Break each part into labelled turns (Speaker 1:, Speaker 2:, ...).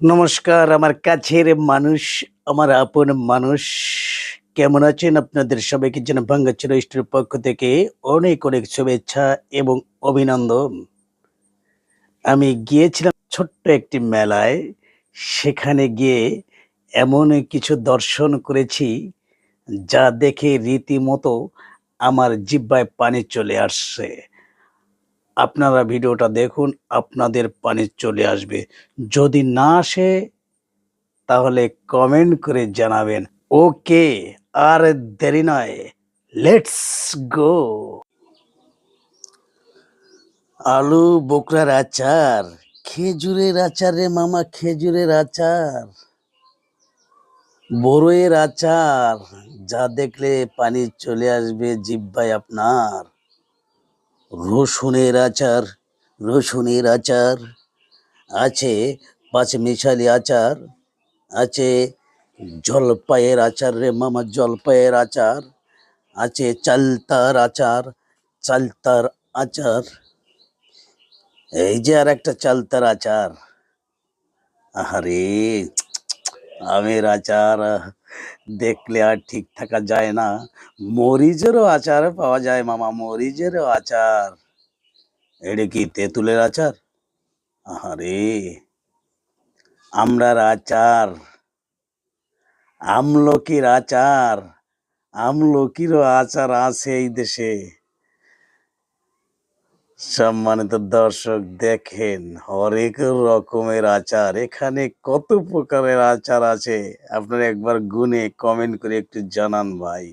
Speaker 1: নমস্কার, আমার কাছের মানুষ, আমার আপন মানুষ। কেমন আছেন আপনাদের সবাইকে? যেন ভাঙ্গাচুর স্টোর পক্ষ থেকে অনেক অনেক শুভেচ্ছা এবং অভিনন্দন। আমি গিয়েছিলাম ছোট্ট একটি মেলায়। সেখানে গিয়ে এমন কিছু দর্শন করেছি যা দেখে রীতিমতো আমার জিব্বায় পানি চলে আসছে। আপনারা ভিডিওটা দেখুন, আপনাদের পানি চলে আসবে। যদি না আসে, তাহলে কমেন্ট করে জানাবেন। ওকে, আর দেরি নয়। লেটস গো আলু বোকরার আচার, খেজুরের আচার রে মামা, খেজুরের আচার। বড়ইয়ের আচার, যা দেখলে পানি চলে আসবে জিব্বায় আপনার। রসুনের আচার রসুনের আচার, আছে পাঁচ মিশালি আচার, আছে জলপাইয়ের আচার রে মামা, জলপাইয়ের আচার, আছে চালতার আচার চালতার আচার। এই যে আর একটা চালতার আচার। আরে আমের আচার দেখলে আর ঠিক থাকা যায় না। মরিচেরও আচার পাওয়া যায় মামা, মরিচেরও আচার। এটা কি তেঁতুলের আচার? আরে আমরার আচার, আমলকির আচার, আমলকিরও আচার আছে এই দেশে। সম্মানিত দর্শক, দেখেন হরেক রকমের আচার। এখানে কত প্রকারের আচার আছে? আপনারা একবার গুনে কমেন্ট করে একটু জানান ভাই।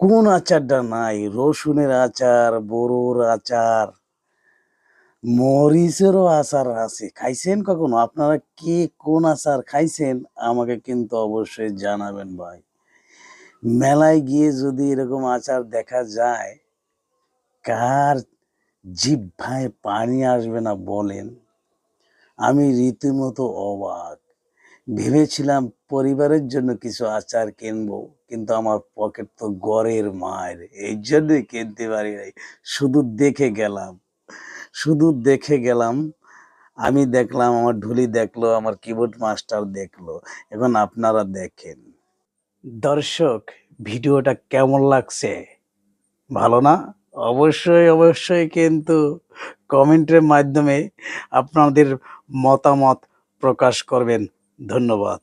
Speaker 1: কোন আচারটা নাই? রসুনের আচার, বড়োর আচার, মরিচেরও আচার আছে। খাইছেন কখনো? আপনারা কে কোন আচার খাইছেন? আমাকে কিন্তু অবশ্যই জানাবেন ভাই। মেলায় গিয়ে যদি এরকম আচার দেখা যায় কার জিহ্বায় পানি আসবে না বলেন? আমি রীতিমতো অবাক। ভেবেছিলাম পরিবারের জন্য কিছু আচার কিনবো, কিন্তু আমার পকেট তো গড়ের মায়ের, এই জন্যই কিনতে পারি নাই। শুধু দেখে গেলাম, শুধু দেখে গেলাম, আমি দেখলাম, আমার ঢুলি দেখল, আমার কিবোর্ড মাস্টার দেখল, এখন আপনারা দেখেন। দর্শক, ভিডিওটা কেমন লাগছে? ভালো না? অবশ্যই অবশ্যই কিন্তু কমেন্টের মাধ্যমে আপনাদের মতামত প্রকাশ করবেন। ধন্যবাদ।